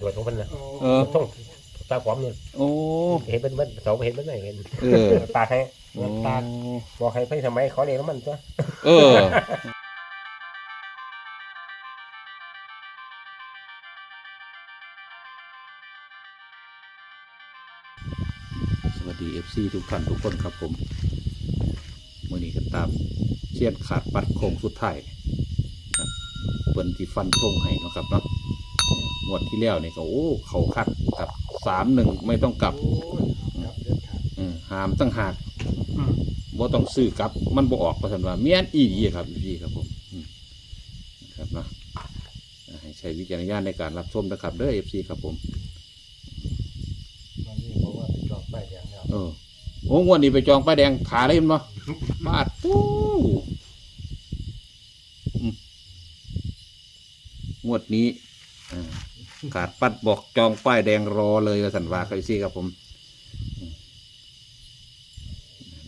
ตัวของมันนะเออ ต้องตาความเนี่ยโอ้ เห็นมันมันเสาเห็นมันไหนเห็นเออตากให้โอ้ตากบอกให้ไปทำไมขอเรียนน้ำมันตัวเออ สวัสดี FC ทุกท่านทุกคนครับผมมื่อนี้ก็ตามเชียนขาดปัดโค้งสุดท้ายครับเปิ้นที่ฟันทงให้เนาะครับเนาะเออ งวดที่แล้วนี่ก็โอ้เขาคัดกับสามหนึ่งไม่ต้องกลับเออหามตั้งหากบ่ต้องซื้อกลับ มันบ่ออกประสันว่าเมียนอีดีครับพี่ครับผมอืมนะครับเนาะให้ใช้วิจารณญาณในการรับชมนะครับเด้อ FC ครับผม วันนี้บอกว่าไปจอดป้ายแดงแล้วเออโอ้งวดนี้ไปจองป้ายแดงขาเลยมั้ยบาดตู้อืมงวดนี้อ่า ขาดปัดบอกจองป้ายแดงรอเลยว่าสันว่าครับ FC ครับผมอืม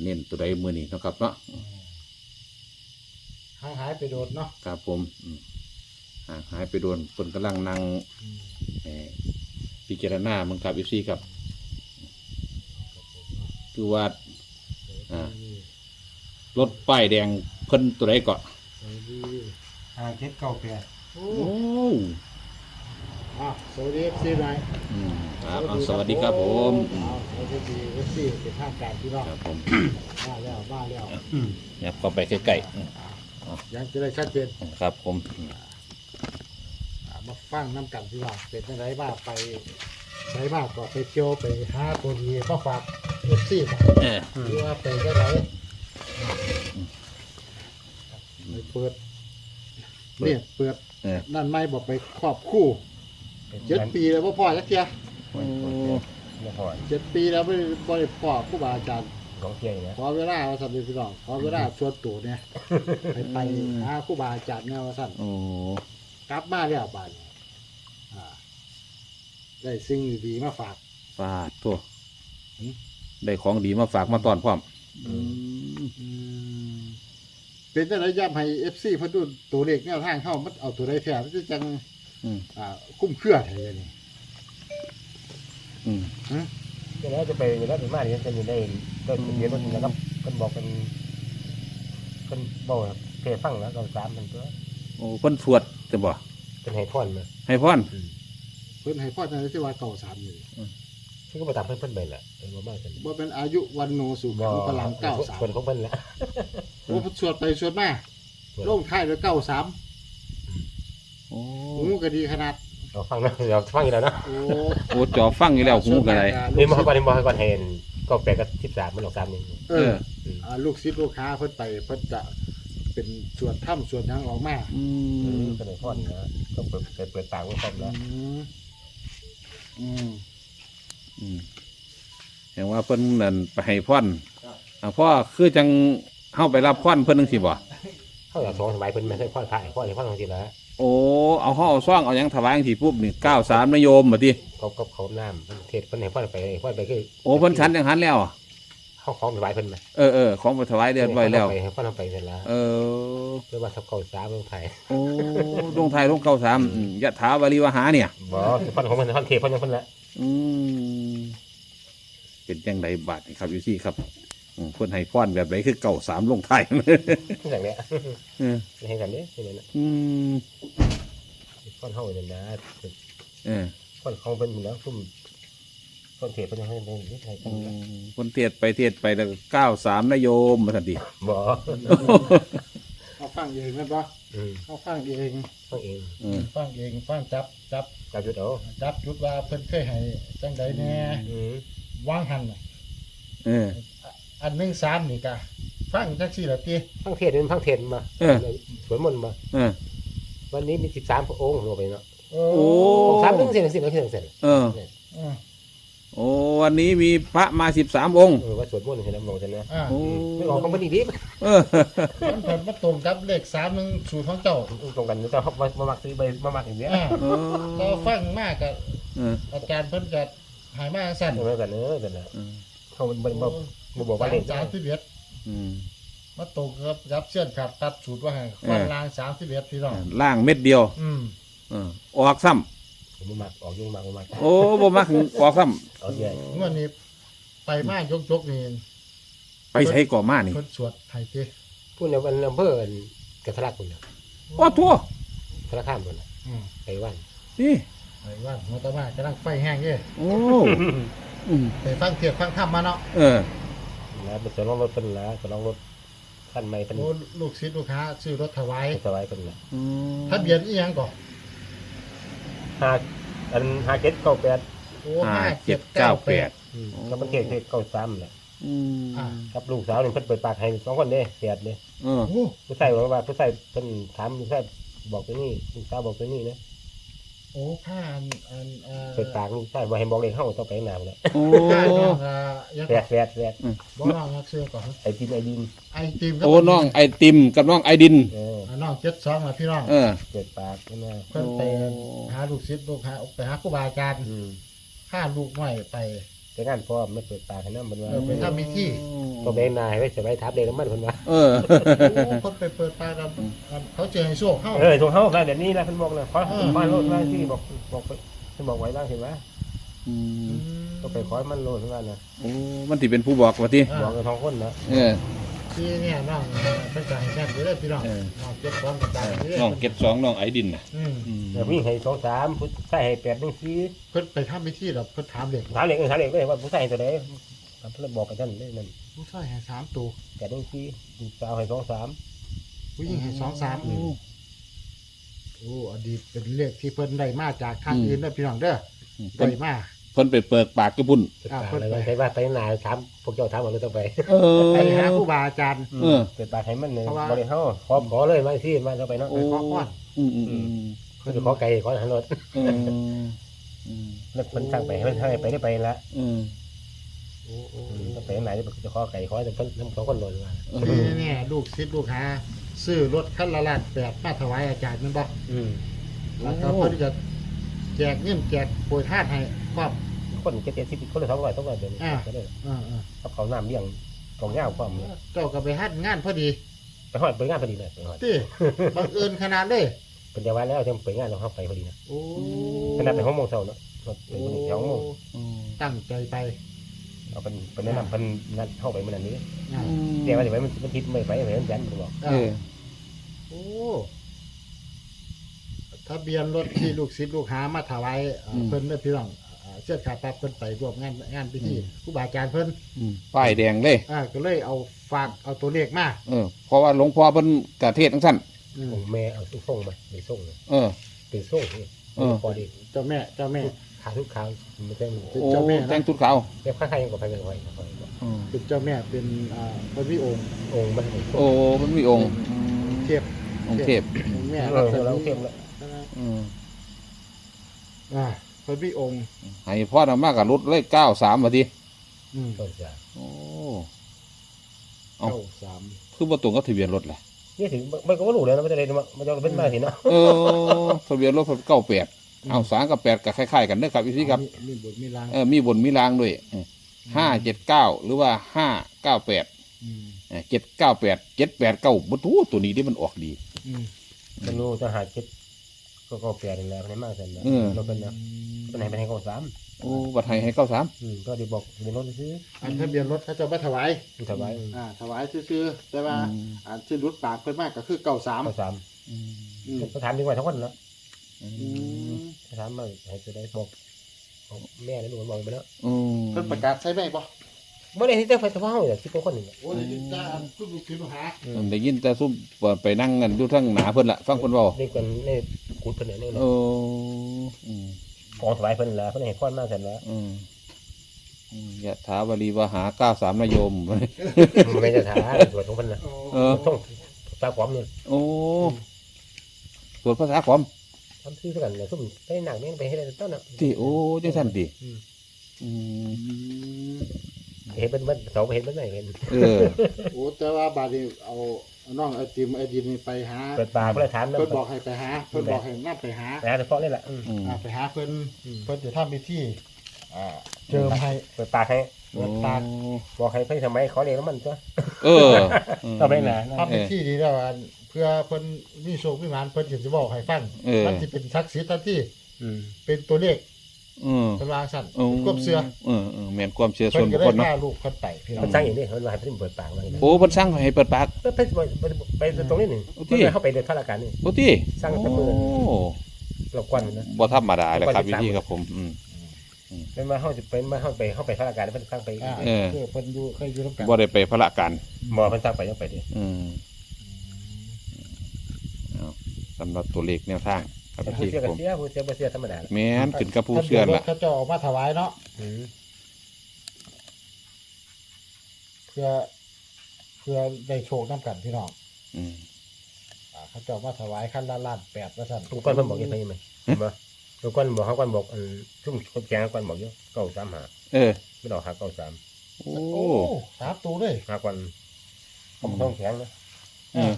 เน้นตัวใดมือนี้เนาะครับเนาะหายหายไปโดดเนาะครับผมอืมห่างหายไปโดนคนกำลังนั่งเอ่อพิจารณามึงครับอีซีครับ คือว่า อ่า รถป้ายแดงเพิ่นตัวไหนก่อนสวัสดีห้าเจ็ดเก้าแปดโอ้โอ้ อะสวัสดีเอฟซีหน่อยอืมครับเอาสวัสดีครับผมอืมเอาสวัสดีเอฟซีเป็นทางการพี่น้องครับผมมาแล้วมาแล้วเนี่ยเข้าไปใกล้ๆอืมยังจะได้ชัดเจนครับผมอืมอ่ามาฟังน้ำกันพี่น้องเป็นยังไงบ้างไปใช้มากกว่าไปเที่ยวไปหาตัวดีมาฝากเอฟซีเออหรือว่าไปได้ไหนไปเปิดเนี่ยเปิด เออนั่นไม่บอกไปครอบคู่ เจ็ดปีแล้วพ่อพ่อจักเทียโอ้ไม่พอเจ็ดปีแล้วไม่ได้บ่ได้พ่อครูบาอาจารย์ของเที่ยงนะขอเวลาว่าสั่นพี่น้องขอเวลาชวนตู่เนี่ยไปไปหาครูบาอาจารย์เนี่ยว่าสั่นโอ้กลับมาแล้วบาดนี้อ่า ได้สิ่งดีๆมาฝาก ฟาดตัวหืม ได้ของดีมาฝากมาตอนพร้อม อืมอืมเป็นจังไดย้ำให้ FC เพิ่นดูตัวเลขแนวทางเข้ามันเอาตัวใดแท้มันจะจัง อืม อ่าคุ้มเครือไทยนี่อืม เดี๋ยวเราจะไปเดี๋ยวเราไปมาเดี๋ยวจะมีได้ได้เรียนรถนะครับคนบอกเป็นคนบอกเพลฟังแล้วเราสามมันตัวโอ้เพิ่นสวดจะบ่เป็นให้พรมาให้พรเพิ่นให้พ่อจังไดที่ว่าเก่าสามนี่ซึ่งก็มาตามเพื่อนเพื่อนไปแหละเออบ่มากกันบ่เป็นอายุวันโนสุขังพลังเก้าสามคนของเพื่อนแหละโอ้สวดไปสวดมาลงท้ายด้วยเก้าสาม โอ้หูก็ดีขนาดเราฟังนะเราฟังอยู่แล้วนะโอ้โอ้จอฟังอยู่แล้วหูกันไรนี่มาก่อนนี่มาก่อนเห็นก็แปลก็สิบสามมันหลอกสามนี่เอออ่าลูกศิษย์ลูกค้าเพิ่นไปเพิ่นจะเป็นสวดถ้ำสวดหยังออกมาอืเออมก็เลยพ่อนนะก็เปิดเปิดเปิดปากไว้พร้อมอืแล้วมอืมอืมเห็นว่าเพิ่นนั่นไปให้พรอ่าพ่อคือจังเข้าไปรับพรเพิ่นจังสิบ่ เขาอยากสองสมัยเพิ่นไม่ใช่พ่อพระพ่อในพ่อของจริงนะ โอ้เอาห่อเอาซ่องเอาหยังถวายจังสิปุ๊บนี่ก้าวสามนโยมบ่ติเขาก็เขาน้ำเทศเพิ่นให้พ่อไปพ่อไปคือโอ้เพิ่นฉันจังหันแล้วอะเขาของถวายเพิ่นมาเออเออของไปถวายเรียบร้อยแล้ว ให้พ่อไปเสร็จแล้วเออเพื่อว่าทับเก่าสามเมืองไทยโอ้ลงไทายลงเก้าสามอืมยะถาวาริวหาเนี่ย บ่พ่อของเพิ่นพ่อเทศพ่อยังเพิ่นละ อืมเป็นจังไดบาทนี่ครับอยู่ซี่ครับอืม เพิ่นให้พรแบบไหนคือเก้าสามลงไทาย อย่างเนี้ยเออให้กันเนี้ยนี่นะอืมพ่อเฮาเนี่ยนะเออพ่อของเพิ่นอยู่แล้วซุ่มพ่อเทศพ่อยังให้เพิ่นนี่ไทยอืมเพิ่นเทศไปเทศไปแล้วเก้าสามนโยมมาทันทีบ่เขาฟังเองแม่นบ่อืมเขาฟังเองต้องเองอืมฟังเองฟังจับจับกาจุดเอาจับจุดว่าเพิ่นเคยให้จังใดแน่อืมวางหันน่ะเออ อันหนึ่งสามนี่กะฟังจักซี่ละติพังเทศเป็นพังเทศมาเออ สวนมนต์มา เออ วันนี้มีสิบสามพระองค์ลงไปเนาะโอ้โอ้ สามถึงสี่ถึงสี่ถึงสี่ถึงสี่เอออืมโอ้วันนี้มีพระมาสิบสามองค์ เออว่าสวดมนต์เห็นแล้วมองจะเนี่ยอ่าโอ้ไม่ออกของมันดีดีเออ มันเพิ่นมาตรงกับเลขสามหนึ่งสูตรของเจ้าตรงกันจะมามามักซื้อใบมามักอย่างเงี้ยอ่าเอก็อฟังมากกับเอออาจารย์เพิ่นก็ใหายมาสั่นเออกันเออกันนะ เออ เขามันมันบอกบอกว่าเล่นสามสิบเอ็ดอืมมาตรงกับรับเชื่อนขาดตัดสูตรว่าให้ฟันลางสามสิบเอ็ดพี่น้องล่างเม็ดเดียวอืมเออออกซ้ผมบ่มักออกยุ่งมากบ่มักโอ้บ่มักออกซ้เอาใหญ่งวดนี้ไปมากยกๆนี่ำไปใช้ก่อมานี่เพิ่นสวดไทยเจ้พูดในวันอำเภออันกระทะลักพุ่นน่ะโอ้ทั่วสารคามพุ่นน่ะอืมไปวันนี่ ไปว่าหัวตะมากำลังไฟแห้งเด้โอ้ อืมไปฟังเทียบฟังธรรมมาเนาะเออแล้วไปสลองรถเพิ่นละสลองรถคันใหม่เพิ่นโอ้ลูกศิษย์ลูกค้าซื้อรถถวายสบายเพิ่นละอืมทะเบียนอีหยังก่อนห้าอันห้าเจ็ดเก้าแปดโอ้ห้าห้าเจ็เจ็ดดเก้าเก้าแปแปดดก็มันเทศเก้าสามแหละอืมอ่าครับลูกสาวนี่เพิ่นเปิดปากให้สองคนเด้แปดเด้เออโอ้ผู้ชายบอกว่าผู้ชายเพิ่นถามผู้ชายบอกตัวนี้ลูกสาวบอกตัวนี้นะ โอ้ผ้าอันอันเอ่อเปิดปากลูกชายบ่ให้บอกเลยเข้าต้องไปหน้าพุ่นแหละโอ้ ผ้าน้องอะยังแปก่อดนแปดแปดบอกน้องนักเชื่อก่อนไอ้ดินไอ้ดินไอติมก็โอ้น้องไอติมกับน้องไอดิน เอออะน้องเจ็ดสองอะพี่น้องเออ เปิดปากนั่นนะเพิ่นไปโอ้ หาลูกศิษย์ลูกหาไปหาครูบาอาจารย์อืม พาลูกน้อยไป แต่งานพ่อไม่เปิดปากให้นำเพิ่นว่าเออไปทำพิธีก็ไปนายไว้สบายทับเด็กน้ำมันเพิ่นว่าเออ โอ้คนไปเปิดปากกันเขาเจอให้โชคเข้า เออส่งเฮาได้แบบนี้นะเพิ่นบอกนะขอเออ มาโลดมาที่บอกบอกไปเพิ่นบอกไว้บ้างเห็นไหมอืมก็ไปขอให้มันโลดเท่านั้นนะโอ้มันที่เป็นผู้บอกว่าที่บอกกันท้องคนนะเออ ที่เนี่ยน้องเป็นการให้แม่นอยู่เลยพี่น้องเออ น้องเจ็ดสองกับตาอยู่เลยน้องเก็ตสองน้องไอดินน่ะอืมอืม แต่วิ่งให้สองสามผู้ชายให้แปดหนึ่งสี่เพิ่นไปทำพิธีแล้วเพิ่นถามเด็กถามเด็กเออถามเด็กเลยว่าผู้ชายให้ตัวใดเพิ่นบอกไปท่านได้นั่นผู้ชายให้สามตัวแปดหนึ่งสี่ลูกสาวให้สองสามผู้หญิงให้สองสามโอ้โอ้อดีตเป็นเลขที่เพิ่นได้มาจากทางอื่นเด้อพี่น้องเด้อเพิ่นได้มา เพิ่นไปเปิดปากกระปุ่นอ่าเพิ่นไปไปว่าไปนายถามพวกเจ้าถามว่าเราต้องไปเออ ไปหาครูบาอาจารย์ เออ เปิดปากให้มันเลยเพราะว่า บริเฮาขอขอเลยมาที่มาเราไปเนาะโอ้ไปขอพร อืมอืมอืมเพิ่นจะขอไก่ขอหันรถเอออืมแล้วเพิ่นสั่งไปให้เพิ่นให้ไปได้ไปละอืมโอ้โอ้อืมก็ไปไหนจะขอไก่ขอแต่เพิ่นน้ำสองคนโดนมาคือเนี่ยลูกศิษย์ลูกหาซื้อรถคันละล้านแปดมาถวายอาจารย์แมันบ่อืมแล้วก็เพิ่นจะแจกเงินแจกโปรยทานให้ครอบ คนเจ็ดเจ็ดสิบคนละสองร้อยสองร้อยเดือนอ่า ก็ได้อ่าอ่ากับเขาน้ำเลี้ยงกองเงาความเนี่ยเจ้าก็ไปฮัดงานพอดีไปหอดไปงานพอดีเลยไปหอด ติ บังเอิญขนาดเลยเป็นเดียววันแล้วจะไปงานเราเข้าไปพอดีนะโอ้ขนาดไปห้องโมงเช้าเนาะรถไปโอ้พอดีสองโมงอืมตั้งใจไปเอาเป็นเป็นแนะนำเป็นนัดเข้าไปเมื่อนั้นนี้อ่าเดี๋ยวว่าจะไปมันมันทิศไม่ไปไปมันยันมันบอกเออโอ้ทะเบียนรถที่ลูกศิษย์ลูกหามาถวายเอ่อเพิ่นเด้อพี่น้องอ่า เสื้อขาดปั๊บเพิ่นไปร่วมงานงานพิธีครูบาอาจารย์เพิ่นอืมป้ายแดงเลย อ่าก็เลยเอาฝากเอาตัวเลขมาเออเพราะว่าหลวงพ่อเพิ่นกะเทศทั้งสั้นอืมผมแม่เอาทุกส่งมาเป็นส่งเลยเออ เป็นส่งนี่เออ พอดีเจ้าแม่เจ้าแม่ ขาทุกขาวไม่ใช่เป็นโอ้เจ้าแม่นะ แต่งชุดขาวเรียกข้างๆยังกับไปกันไว้อืมเป็นเจ้าแม่เป็นอ่าพระวิองค์องค์มันเป็นส่งโอ้มันมีองค์อืมเทพองค์เทพแม่เอรัอศเรามีเข้มแล้ว อืมอ่า พระวิองค์ ให้พ่อนำมากกับรถเลขเก้าสามมาทีอืมก็จะโอ้ เอ้าเก้าสามคือประตูก็ทะเบียนรถแหละนี่ถึงมันก็ไม่รู้เลยนะมันจะได้มันจะเป็นมาสิเนาะเออ ทะเบียนรถเก้าแปดเอาสามกับแปดกับคล้ายๆกันเด้อครับพี่ครับ มีมีบทมีรางเออมีบนมีรางด้วยห้าเจ็ดเก้าหรือว่าห้าเก้าแปดอืมเจ็ดเก้าแปดเจ็ดแปดเก้าบรรทุตัวนี้ที่มันออกดี อืมมันรู้จะหาคิดก็ก็เปลี่ยนแล้วในมากเสร็จแล้วเออ เราเป็นนะเป็นไหนเป็นให้กองสามโอ้บัตรไทยให้เก้าสามอืมก็ดีบอกเป็นรถซื้ออันทะเบียนรถเขาเจะมาถวาย ถวายอ่า ถวายซื่อๆแต่ว่าอ่านชื่อรุดปากเพิ่นมากก็คือเก้าสามกองสามอืมก็ถามดีกว่าทั้งวันแล้วอืมถามมาให้จะได้บอกบอกแม่แล้วลูกบอกไปแล้วอืม เพิ่นประกาศใช่ไหมบ่ไม่ได้ที่จะไปทว่าห้องเลยคิดตัวคนหนึ่งโอ้ยยินตาทุกลูกศิษย์ลูกหาได้ยินแต่ซุ่มไปนั่งกันดูทั้งหนาเพิ่นละฟังเพิ่นเว้านี่เป็นนี่กูเพิ่นเนี่ยนี่โอ้อืม กองถวายเพิ่นแล้วเพิ่นให้ข้อนมากเสร็จแล้วอืมอืมยะถาวรีวหาเก้าสามนโยมไม่จะถามตรวจของเพิ่นนะเออ ต้องตาความเนี่ยโอ้ตรวจภาษาขอมทำซื้อกันเลยซุ่มไปหนักแม่งไปให้ได้ต้นน่ะ ที่โอ้จังสันติอืม อืม เห็นเป็นมันเสาเห็นมันไหนเห็นเออ โอ้แต่ว่าบาดนี้เอาเอาน้องไอติมไอดินนี่ไปหาเปิดปากก็เลยถามแล้วเพิ่นบอกให้ไปหาเพิ่นบอกให้นำไปหานะเฉพาะนี่แหละอืม อ่าไปหาเพิ่นอืมเพิ่นจะทำพิธีอ่าเจิมให้เปิดปากให้เปิดปากบอกให้เพิ่นทำไมขอเรียนน้ำมันจ้ะเออต้องไปไหนทำพิธีดีแล้วอันเพื่อเพิ่นมีโชคมีหมานเพิ่นสิบอกให้ฟังเออ มันสิเป็นศักดิ์สิทธิ์ทันทีอืมเป็นตัวเลข อืมเป็นวางสั่นอืมกบเสือเออเออแม่นความเชื่อเพิ่ส่วนนบุก็คได้คลเนาะพาลูกเพิ่นไปพี่น้อมันงสร้างอย่างนี้เขาให้เพิ่นเปิดปากมาโอ้เพิ่นสร้างให้เปิดปากไปไปไปไปตรงนี้นี่โอ้ที่มันเข้าไปในธนาคารนี่ โอ้ติสร้างแต่มือ โอ้เรากวนนะบ่ธรรมดาเลยครับบ่พี่ได้ที่ตามครับผมอืม เป็นมาเข้าจะเป็นมาเข้าไปเข้าไปธนาคารเพิ่นสร้างไปอ่าเออ คือเพิ่นอยู่เคยอยู่ร่วมกันบ่ได้ไปพระการหมอเพิ่นสร้างไปยังไปดิ อืมเอาสำหรับตัวเลขแนวทาง ครับผู้พี่เสียคกัรับบผมเสียผู้เสียบ่เสียธรรมดาแม่นขึ้นกับผู้เชื่อทะบียนรล่ะถเขาจะเออกมาถวายเนาะอืมเพื่อ เพื่อได้โชคน้ำกันพี่น้องอืมอ่าเขาจะเอามาถวายขั้นละล้านแปดว่าสั่นทุกคนเพิ่นบอกยังไงไหมบ่ทุกคนบอกเขาคนบอกอันชุ่มคนแกงคนบอกอยู่เก้าสามหาเออ ไม่ดอกหาเก้าสามโอ้โอ้สามตัวเลยหาคนผมต้องแข็งนะเออ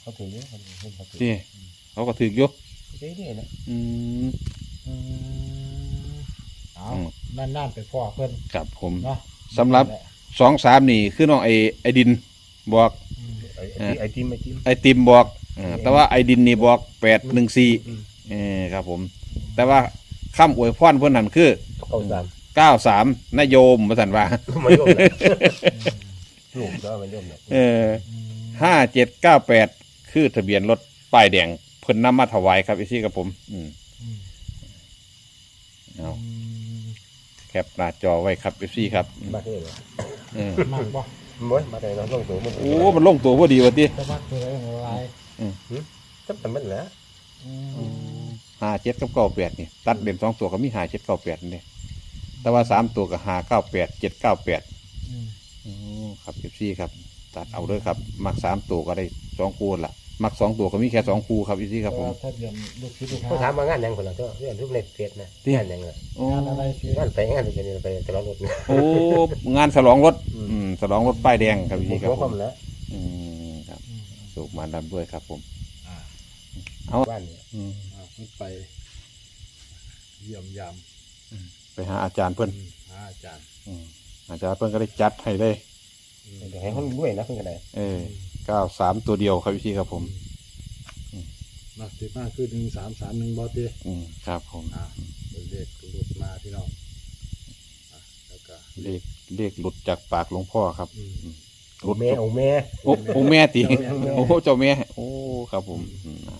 เขาถือเยอะเขาถือเขาถือที่เขาก็ถืออยู่ เรื่อยๆนะอืมอืมเอาอืมนั่นๆไปพ่อเพิ่นครับผมเนาะสำหรับสองสามนี่คือน้องไอไอดินบอกอืมไอ้ไอ้ไอ้ติมไอ้ติมไอติมบอกเออแต่ว่าไอดินนี่บอกแปดหนึ่งสี่อืมเออครับผม แต่ว่าคำอวยพรเพื่อนนั้นคือเก้าสามเก้าสามนายโยมมาสันว่ามันโยมเลยลูกก็มันโยมเลยเออห้าเจ็ดเก้าแปดคือทะเบียนรถป้ายแดงเพิ่นนำมาถวายครับอีซี่กับผม อืมอืมเอาอืมแคปหน้าจอไว้ครับอีซี่ครับอืมมาเท่เลยเออมากบ่ม้วนมาแต่เราลงตัวมันโอ้มันลงตัวพอดีวะทีจะมากตัวอะไรของลายจับแต่มันแหละอืมห้าเจ็ดกับเก้าแปดนี่ตัดเด่นสองตัวก็มีห้าเจ็ดเก้าแปดนี่แต่ว่าสามตัวก็ห้าเก้าแปดเจ็ดเก้าแปดอืมอ๋อครับเอฟซีครับ ตัดเอาเด้อครับมักสามตัวก็ได้สองคูละ มักสองตัวก็มีแค่สองคูครับเอฟซีครับผม ถ้าเดือนลูกคิดลูกเขาถามมางานยังคนละก็เรื่องรูปในเฟซนะงานยังเลยโอ้งานอะไรสิงานไปงานไปนี่ไปตลอดรถ โอ้งานฉลองรถอืม อืมฉลองรถป้ายแดงครับเอฟซีครับหัวผความมแล้วอืมครับอืมสุขมาดันด้วยครับผม อ่าบ้านเนี่ยอืมอ่าขึ้นไป เยี่ยมยามไปหาอาจารย์เพิ่นอืมหาอาจารย์อืมอาจารย์เพิ่นก็ได้จัดให้เลยอืมเดี๋ยวให้เขาด้วยนะเพื่อนกันไหนเออ เก้าสามตัวเดียวครับเอฟซีครับผมนักสิบห้าคือหนึ่งสามสามหนึ่งบอตีอืมครับผม อ่าเป็นเลขหลุดมาพี่น้องอะแล้วก็เลขเลขหลุดจากปากหลวงพ่อครับอืม หลุดแม่โอ้แม่ โอ้โอ้แม่ตีเจ้าแม่โอ้เจ้าแม่ โอ้ ครับผมอืมอะ